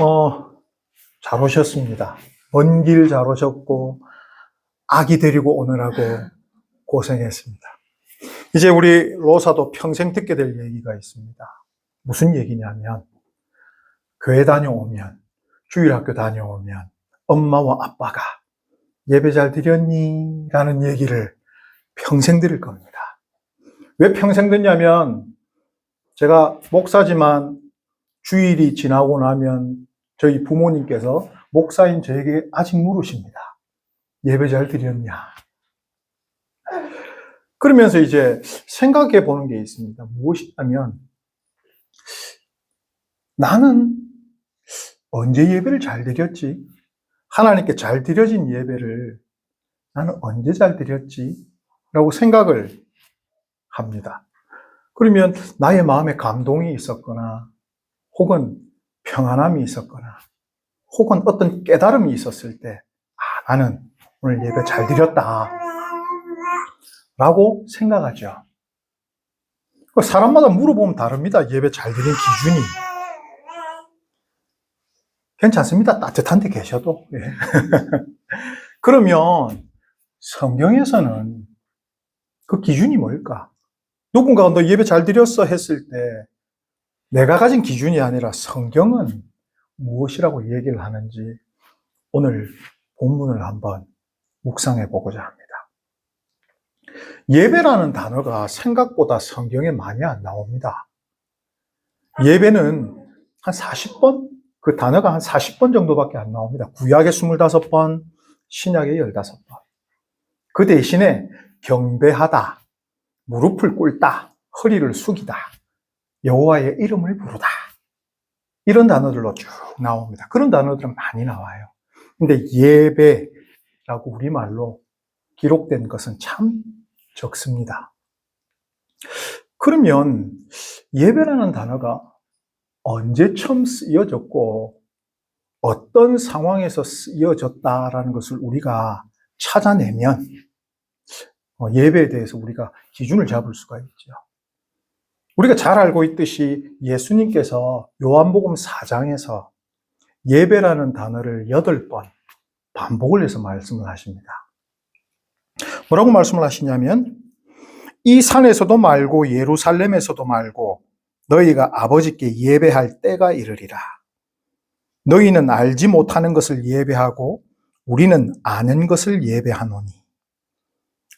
어, 잘 오셨습니다. 먼 길 잘 오셨고, 아기 데리고 오느라고 고생했습니다. 이제 우리 로사도 평생 듣게 될 얘기가 있습니다. 무슨 얘기냐면, 교회 다녀오면, 주일학교 다녀오면, 엄마와 아빠가 예배 잘 드렸니? 라는 얘기를 평생 들을 겁니다. 왜 평생 듣냐면, 제가 목사지만 주일이 지나고 나면 저희 부모님께서 목사인 저에게 아직 물으십니다. 예배 잘 드렸냐? 그러면서 이제 생각해 보는 게 있습니다. 무엇이냐면 나는 언제 예배를 잘 드렸지? 하나님께 잘 드려진 예배를 나는 언제 잘 드렸지? 라고 생각을 합니다. 그러면 나의 마음에 감동이 있었거나 혹은 평안함이 있었거나 혹은 어떤 깨달음이 있었을 때 아, 나는 오늘 예배 잘 드렸다 라고 생각하죠. 그 사람마다 물어보면 다릅니다. 예배 잘 드린 기준이. 괜찮습니다. 따뜻한 데 계셔도. 예. 그러면 성경에서는 그 기준이 뭘까? 누군가 너 예배 잘 드렸어 했을 때 내가 가진 기준이 아니라 성경은 무엇이라고 얘기를 하는지 오늘 본문을 한번 묵상해 보고자 합니다. 예배라는 단어가 생각보다 성경에 많이 안 나옵니다. 예배는 한 40번? 그 단어가 한 40번 정도밖에 안 나옵니다. 구약에 25번, 신약에 15번. 그 대신에 경배하다, 무릎을 꿇다, 허리를 숙이다, 여호와의 이름을 부르다. 이런 단어들로 쭉 나옵니다. 그런 단어들은 많이 나와요. 근데 예배라고 우리말로 기록된 것은 참 적습니다. 그러면 예배라는 단어가 언제 처음 쓰여졌고 어떤 상황에서 쓰여졌다라는 것을 우리가 찾아내면 어, 예배에 대해서 우리가 기준을 잡을 수가 있죠. 우리가 잘 알고 있듯이 예수님께서 요한복음 4장에서 예배라는 단어를 8번 반복을 해서 말씀을 하십니다. 뭐라고 말씀을 하시냐면 이 산에서도 말고 예루살렘에서도 말고 너희가 아버지께 예배할 때가 이르리라. 너희는 알지 못하는 것을 예배하고 우리는 아는 것을 예배하노니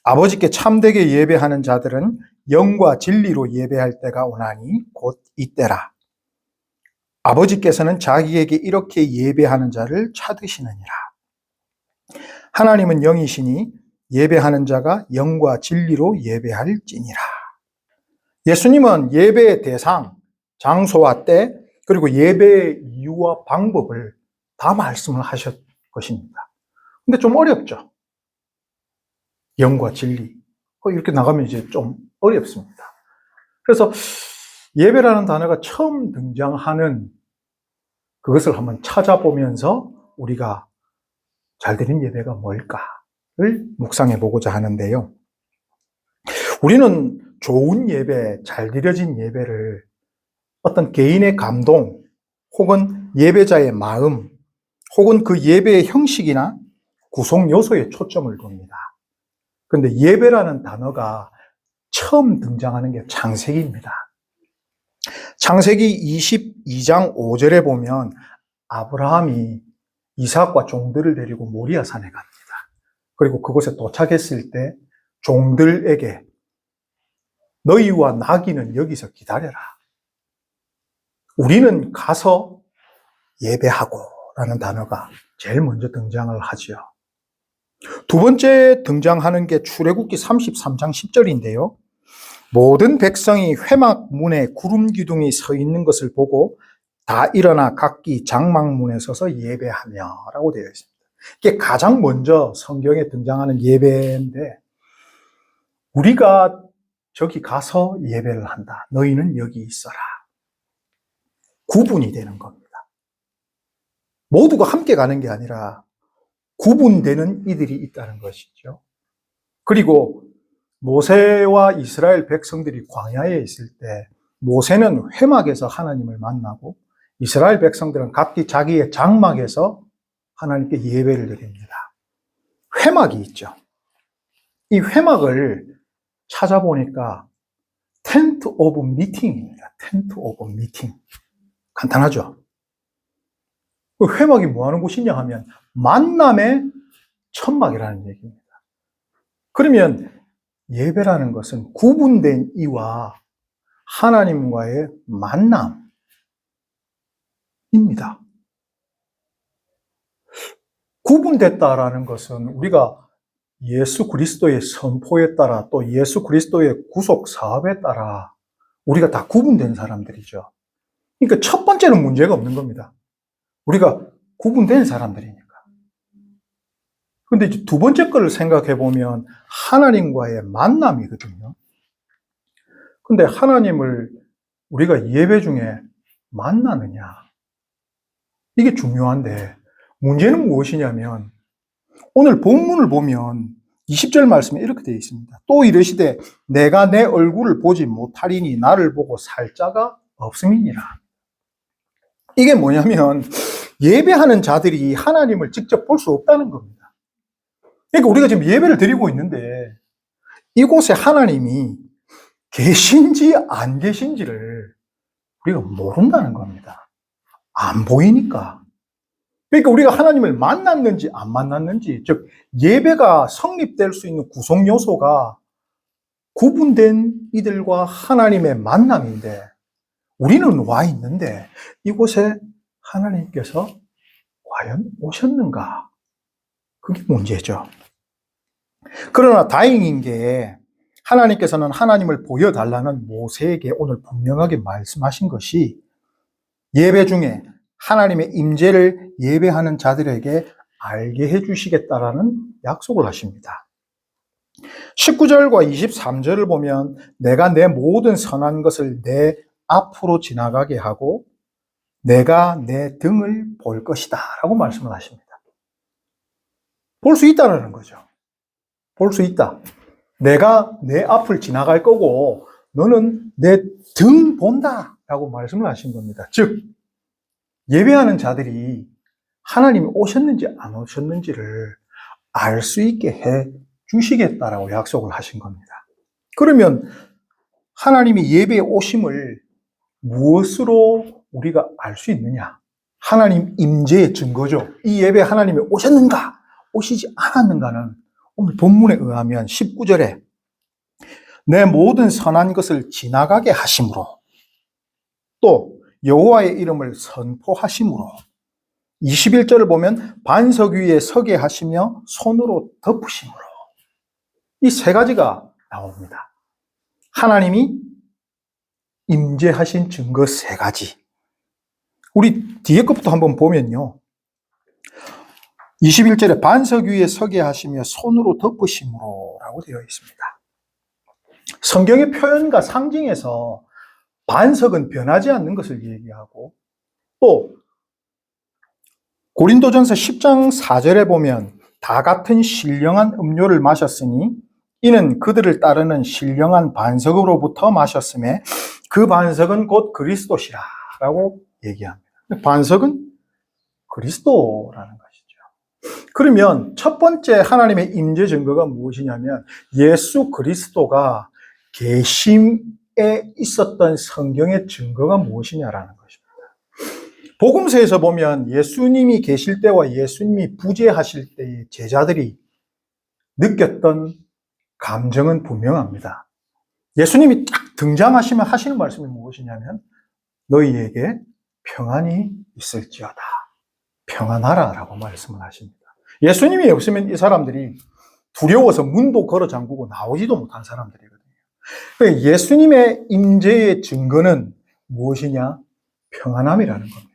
아버지께 참되게 예배하는 자들은 영과 진리로 예배할 때가 오나니 곧 이때라. 아버지께서는 자기에게 이렇게 예배하는 자를 찾으시느니라. 하나님은 영이시니 예배하는 자가 영과 진리로 예배할지니라. 예수님은 예배의 대상, 장소와 때, 그리고 예배의 이유와 방법을 다 말씀을 하셨 것입니다. 근데 좀 어렵죠? 영과 진리. 어, 이렇게 나가면 이제 좀 어렵습니다. 그래서 예배라는 단어가 처음 등장하는 그것을 한번 찾아보면서 우리가 잘 드린 예배가 뭘까를 묵상해 보고자 하는데요. 우리는 좋은 예배, 잘 드려진 예배를 어떤 개인의 감동, 혹은 예배자의 마음, 혹은 그 예배의 형식이나 구성 요소에 초점을 둡니다. 그런데 예배라는 단어가 처음 등장하는 게 창세기입니다. 창세기 22장 5절에 보면 아브라함이 이삭과 종들을 데리고 모리아 산에 갑니다. 그리고 그곳에 도착했을 때 종들에게 너희와 나귀는 여기서 기다려라. 우리는 가서 예배하고 라는 단어가 제일 먼저 등장을 하지요. 두 번째 등장하는 게 출애굽기 33장 10절인데요. 모든 백성이 회막 문에 구름 기둥이 서 있는 것을 보고 다 일어나 각기 장막문에 서서 예배하며라고 되어 있습니다. 이게 가장 먼저 성경에 등장하는 예배인데 우리가 저기 가서 예배를 한다. 너희는 여기 있어라. 구분이 되는 겁니다. 모두가 함께 가는 게 아니라 구분되는 이들이 있다는 것이죠. 그리고 모세와 이스라엘 백성들이 광야에 있을 때 모세는 회막에서 하나님을 만나고 이스라엘 백성들은 각기 자기의 장막에서 하나님께 예배를 드립니다. 회막이 있죠. 이 회막을 찾아보니까 텐트 오브 미팅입니다. 텐트 오브 미팅. 간단하죠? 그 회막이 뭐 하는 곳이냐 하면 만남의 천막이라는 얘기입니다. 그러면 예배라는 것은 구분된 이와 하나님과의 만남입니다. 구분됐다라는 것은 우리가 예수 그리스도의 선포에 따라 또 예수 그리스도의 구속 사업에 따라 우리가 다 구분된 사람들이죠. 그러니까 첫 번째는 문제가 없는 겁니다. 우리가 구분된 사람들이니까. 근데 두 번째 거를 생각해 보면 하나님과의 만남이거든요. 근데 하나님을 우리가 예배 중에 만나느냐? 이게 중요한데 문제는 무엇이냐면 오늘 본문을 보면 20절 말씀에 이렇게 되어 있습니다. 또 이르시되 내가 내 얼굴을 보지 못하리니 나를 보고 살 자가 없음이니라. 이게 뭐냐면 예배하는 자들이 하나님을 직접 볼 수 없다는 겁니다. 그러니까 우리가 지금 예배를 드리고 있는데 이곳에 하나님이 계신지 안 계신지를 우리가 모른다는 겁니다. 안 보이니까. 그러니까 우리가 하나님을 만났는지 안 만났는지, 즉, 예배가 성립될 수 있는 구성 요소가 구분된 이들과 하나님의 만남인데, 우리는 와 있는데, 이곳에 하나님께서 과연 오셨는가? 그게 문제죠. 그러나 다행인 게, 하나님께서는 하나님을 보여달라는 모세에게 오늘 분명하게 말씀하신 것이 예배 중에 하나님의 임재를 예배하는 자들에게 알게 해주시겠다라는 약속을 하십니다. 19절과 23절을 보면 내가 내 모든 선한 것을 내 앞으로 지나가게 하고 내가 내 등을 볼 것이다 라고 말씀을 하십니다. 볼 수 있다는 거죠. 볼 수 있다. 내가 내 앞을 지나갈 거고 너는 내 등 본다 라고 말씀을 하신 겁니다. 즉 예배하는 자들이 하나님이 오셨는지 안 오셨는지를 알 수 있게 해 주시겠다라고 약속을 하신 겁니다. 그러면 하나님이 예배에 오심을 무엇으로 우리가 알 수 있느냐? 하나님 임재의 증거죠. 이 예배 하나님이 오셨는가? 오시지 않았는가는 오늘 본문에 의하면 19절에 내 모든 선한 것을 지나가게 하심으로 또 여호와의 이름을 선포하심으로 21절을 보면 반석 위에 서게 하시며 손으로 덮으심으로 이 세 가지가 나옵니다. 하나님이 임재하신 증거 세 가지. 우리 뒤에 것부터 한번 보면요. 21절에 반석 위에 서게 하시며 손으로 덮으심으로 라고 되어 있습니다. 성경의 표현과 상징에서 반석은 변하지 않는 것을 얘기하고 또 고린도전서 10장 4절에 보면 다 같은 신령한 음료를 마셨으니 이는 그들을 따르는 신령한 반석으로부터 마셨음에 그 반석은 곧 그리스도시라 라고 얘기합니다. 반석은 그리스도라는 것이죠. 그러면 첫 번째 하나님의 임재 증거가 무엇이냐면 예수 그리스도가 계심에 있었던 성경의 증거가 무엇이냐라는 것입니다. 복음서에서 보면 예수님이 계실 때와 예수님이 부재하실 때의 제자들이 느꼈던 감정은 분명합니다. 예수님이 딱 등장하시면 하시는 말씀이 무엇이냐면 너희에게 평안이 있을지어다. 평안하라 라고 말씀을 하십니다. 예수님이 없으면 이 사람들이 두려워서 문도 걸어 잠그고 나오지도 못한 사람들이거든요. 그러니까 예수님의 임재의 증거는 무엇이냐? 평안함이라는 겁니다.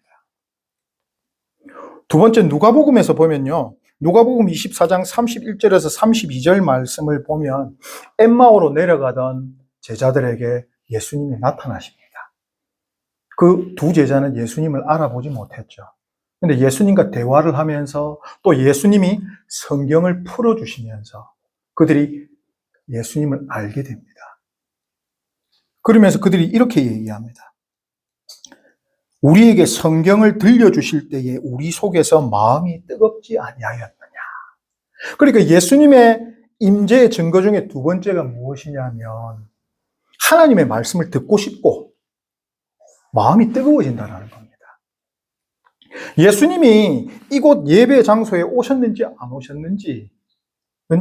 두 번째 누가복음에서 보면요. 누가복음 24장 31절에서 32절 말씀을 보면 엠마오로 내려가던 제자들에게 예수님이 나타나십니다. 그 두 제자는 예수님을 알아보지 못했죠. 근데 예수님과 대화를 하면서 또 예수님이 성경을 풀어주시면서 그들이 예수님을 알게 됩니다. 그러면서 그들이 이렇게 얘기합니다. 우리에게 성경을 들려주실 때에 우리 속에서 마음이 뜨겁지 아니하였느냐. 그러니까 예수님의 임재의 증거 중에 두 번째가 무엇이냐면 하나님의 말씀을 듣고 싶고 마음이 뜨거워진다는 겁니다. 예수님이 이곳 예배 장소에 오셨는지 안 오셨는지는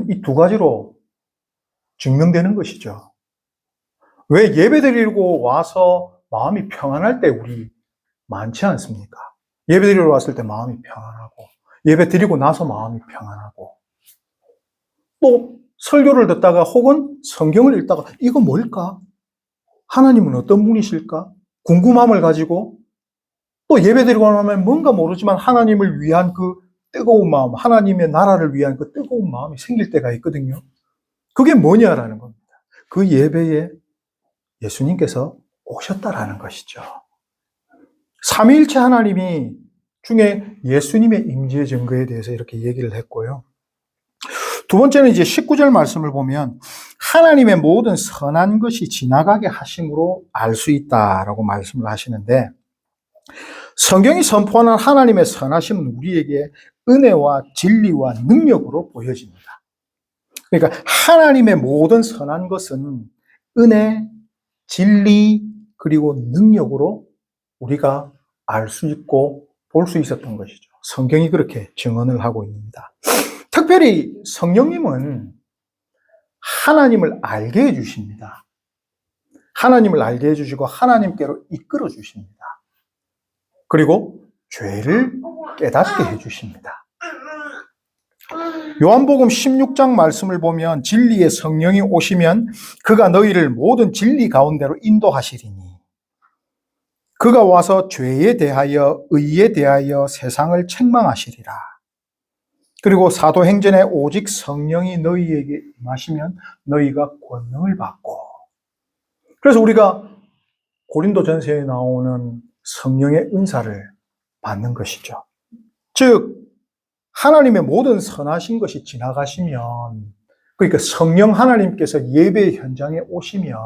이 두 가지로 증명되는 것이죠. 왜 예배 드리고 와서 마음이 평안할 때 우리 많지 않습니까? 예배 드리러 왔을 때 마음이 평안하고, 예배 드리고 나서 마음이 평안하고, 또 설교를 듣다가 혹은 성경을 읽다가 이거 뭘까? 하나님은 어떤 분이실까? 궁금함을 가지고 또 예배 드리고 나면 뭔가 모르지만 하나님을 위한 그 뜨거운 마음, 하나님의 나라를 위한 그 뜨거운 마음이 생길 때가 있거든요. 그게 뭐냐라는 겁니다. 그 예배에 예수님께서 오셨다라는 것이죠. 삼위일체 하나님이 중에 예수님의 임재 증거에 대해서 이렇게 얘기를 했고요. 두 번째는 이제 19절 말씀을 보면 하나님의 모든 선한 것이 지나가게 하심으로 알 수 있다라고 말씀을 하시는데 성경이 선포하는 하나님의 선하심은 우리에게 은혜와 진리와 능력으로 보여집니다. 그러니까 하나님의 모든 선한 것은 은혜, 진리, 그리고 능력으로 우리가 알 수 있고 볼 수 있었던 것이죠. 성경이 그렇게 증언을 하고 있습니다. 특별히 성령님은 하나님을 알게 해주십니다. 하나님을 알게 해주시고 하나님께로 이끌어 주십니다. 그리고 죄를 깨닫게 해주십니다. 요한복음 16장 말씀을 보면 진리의 성령이 오시면 그가 너희를 모든 진리 가운데로 인도하시리니 그가 와서 죄에 대하여 의에 대하여 세상을 책망하시리라. 그리고 사도행전에 오직 성령이 너희에게 임하시면 너희가 권능을 받고 그래서 우리가 고린도 전서에 나오는 성령의 은사를 받는 것이죠. 즉 하나님의 모든 선하신 것이 지나가시면 그러니까 성령 하나님께서 예배 현장에 오시면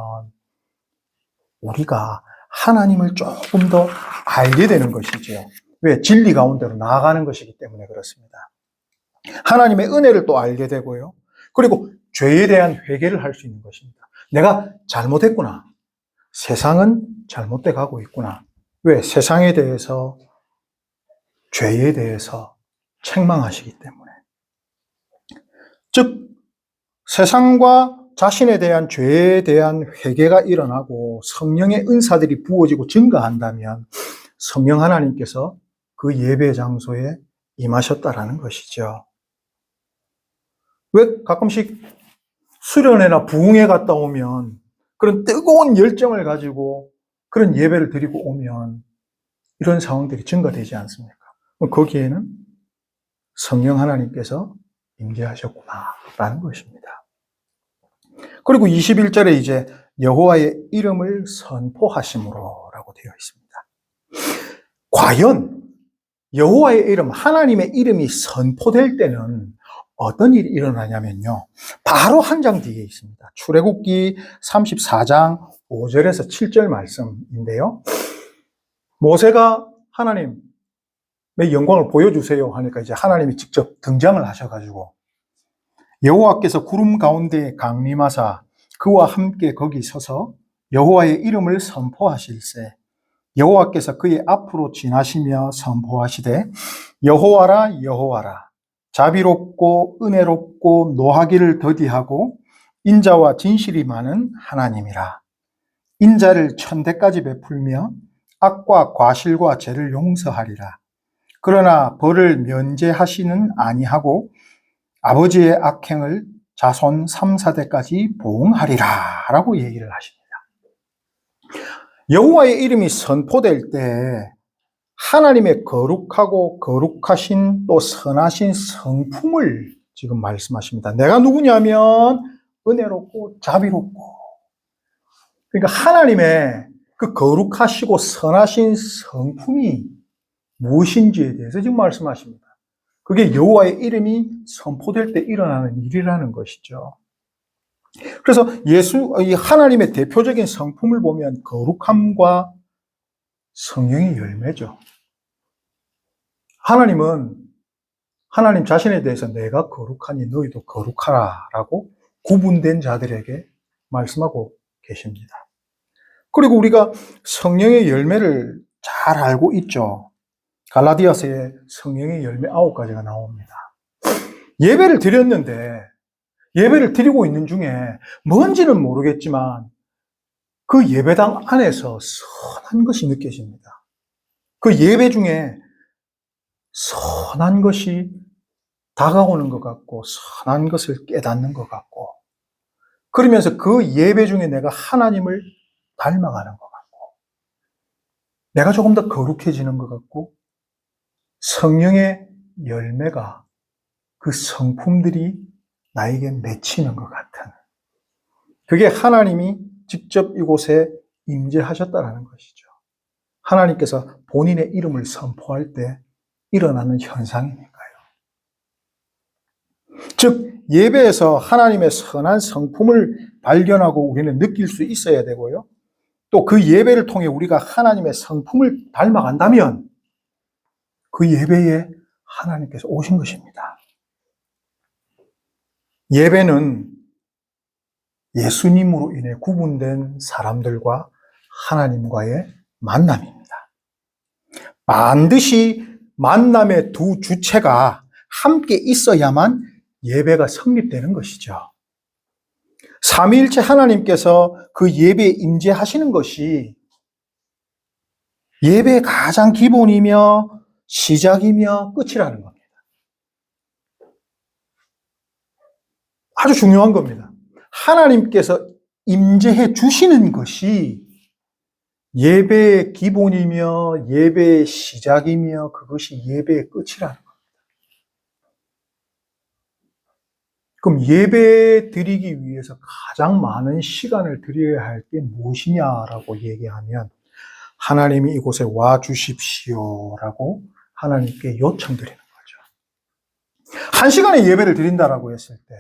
우리가 하나님을 조금 더 알게 되는 것이죠. 왜? 진리 가운데로 나아가는 것이기 때문에 그렇습니다. 하나님의 은혜를 또 알게 되고요. 그리고 죄에 대한 회개를 할 수 있는 것입니다. 내가 잘못했구나. 세상은 잘못돼 가고 있구나. 왜? 세상에 대해서, 죄에 대해서 책망하시기 때문에. 즉, 세상과 자신에 대한 죄에 대한 회개가 일어나고 성령의 은사들이 부어지고 증가한다면 성령 하나님께서 그 예배 장소에 임하셨다라는 것이죠. 왜 가끔씩 수련회나 부흥회 갔다 오면 그런 뜨거운 열정을 가지고 그런 예배를 드리고 오면 이런 상황들이 증가되지 않습니까? 거기에는 성령 하나님께서 임재하셨구나라는 것입니다. 그리고 21절에 이제 여호와의 이름을 선포하심으로라고 되어 있습니다. 과연 여호와의 이름, 하나님의 이름이 선포될 때는 어떤 일이 일어나냐면요. 바로 한 장 뒤에 있습니다. 출애굽기 34장 5절에서 7절 말씀인데요. 모세가 하나님, 내 영광을 보여주세요 하니까 이제 하나님이 직접 등장을 하셔가지고 여호와께서 구름 가운데 강림하사 그와 함께 거기 서서 여호와의 이름을 선포하실세 여호와께서 그의 앞으로 지나시며 선포하시되 여호와라 여호와라 자비롭고 은혜롭고 노하기를 더디하고 인자와 진실이 많은 하나님이라 인자를 천대까지 베풀며 악과 과실과 죄를 용서하리라 그러나 벌을 면제하시는 아니하고 아버지의 악행을 자손 3, 4대까지 보응하리라 라고 얘기를 하십니다. 여호와의 이름이 선포될 때 하나님의 거룩하고 거룩하신 또 선하신 성품을 지금 말씀하십니다. 내가 누구냐면 은혜롭고 자비롭고 그러니까 하나님의 그 거룩하시고 선하신 성품이 무엇인지에 대해서 지금 말씀하십니다. 그게 여호와의 이름이 선포될 때 일어나는 일이라는 것이죠. 그래서 예수 이 하나님의 대표적인 성품을 보면 거룩함과 성령의 열매죠. 하나님은 하나님 자신에 대해서 내가 거룩하니 너희도 거룩하라 라고 구분된 자들에게 말씀하고 계십니다. 그리고 우리가 성령의 열매를 잘 알고 있죠. 갈라디아서에 성령의 열매 아홉 가지가 나옵니다. 예배를 드렸는데 예배를 드리고 있는 중에 뭔지는 모르겠지만 그 예배당 안에서 선한 것이 느껴집니다. 그 예배 중에 선한 것이 다가오는 것 같고 선한 것을 깨닫는 것 같고 그러면서 그 예배 중에 내가 하나님을 닮아가는 것 같고 내가 조금 더 거룩해지는 것 같고 성령의 열매가 그 성품들이 나에게 맺히는 것 같은 그게 하나님이 직접 이곳에 임재하셨다라는 것이죠. 하나님께서 본인의 이름을 선포할 때 일어나는 현상이니까요. 즉, 예배에서 하나님의 선한 성품을 발견하고 우리는 느낄 수 있어야 되고요. 또 그 예배를 통해 우리가 하나님의 성품을 닮아간다면 그 예배에 하나님께서 오신 것입니다. 예배는 예수님으로 인해 구분된 사람들과 하나님과의 만남입니다. 반드시 만남의 두 주체가 함께 있어야만 예배가 성립되는 것이죠. 삼위일체 하나님께서 그 예배에 임재하시는 것이 예배의 가장 기본이며 시작이며 끝이라는 겁니다. 아주 중요한 겁니다. 하나님께서 임재해 주시는 것이 예배의 기본이며 예배의 시작이며 그것이 예배의 끝이라는 겁니다. 그럼 예배 드리기 위해서 가장 많은 시간을 드려야 할 게 무엇이냐라고 얘기하면 하나님이 이곳에 와 주십시오라고 하나님께 요청드리는 거죠. 한 시간의 예배를 드린다라고 했을 때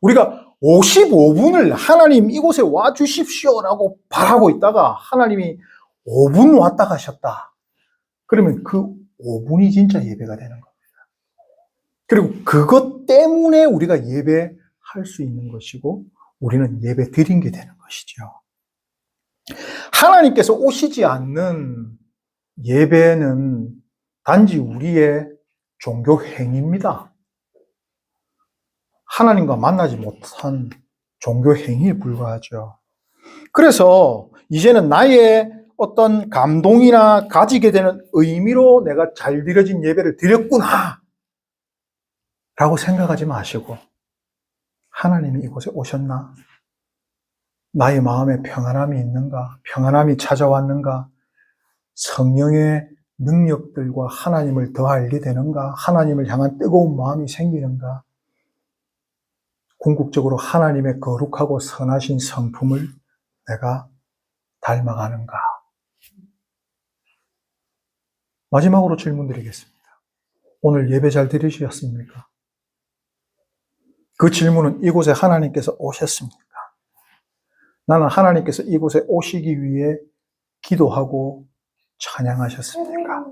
우리가 55분을 하나님 이곳에 와 주십시오라고 바라고 있다가 하나님이 5분 왔다 가셨다. 그러면 그 5분이 진짜 예배가 되는 겁니다. 그리고 그것 때문에 우리가 예배할 수 있는 것이고 우리는 예배 드린 게 되는 것이죠. 하나님께서 오시지 않는 예배는 단지 우리의 종교 행위입니다. 하나님과 만나지 못한 종교 행위에 불과하죠. 그래서 이제는 나의 어떤 감동이나 가지게 되는 의미로 내가 잘 드려진 예배를 드렸구나. 라고 생각하지 마시고, 하나님이 이곳에 오셨나? 나의 마음에 평안함이 있는가? 평안함이 찾아왔는가? 성령의 능력들과 하나님을 더 알게 되는가? 하나님을 향한 뜨거운 마음이 생기는가? 궁극적으로 하나님의 거룩하고 선하신 성품을 내가 닮아가는가? 마지막으로 질문 드리겠습니다. 오늘 예배 잘 들으셨습니까? 그 질문은 이곳에 하나님께서 오셨습니까? 나는 하나님께서 이곳에 오시기 위해 기도하고 찬양하셨습니까?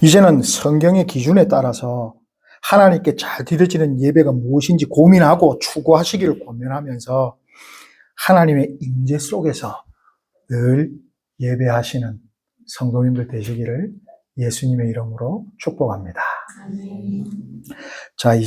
이제는 성경의 기준에 따라서 하나님께 잘 드려지는 예배가 무엇인지 고민하고 추구하시기를 권면하면서 하나님의 임재 속에서 늘 예배하시는 성도님들 되시기를 예수님의 이름으로 축복합니다. 자, 이제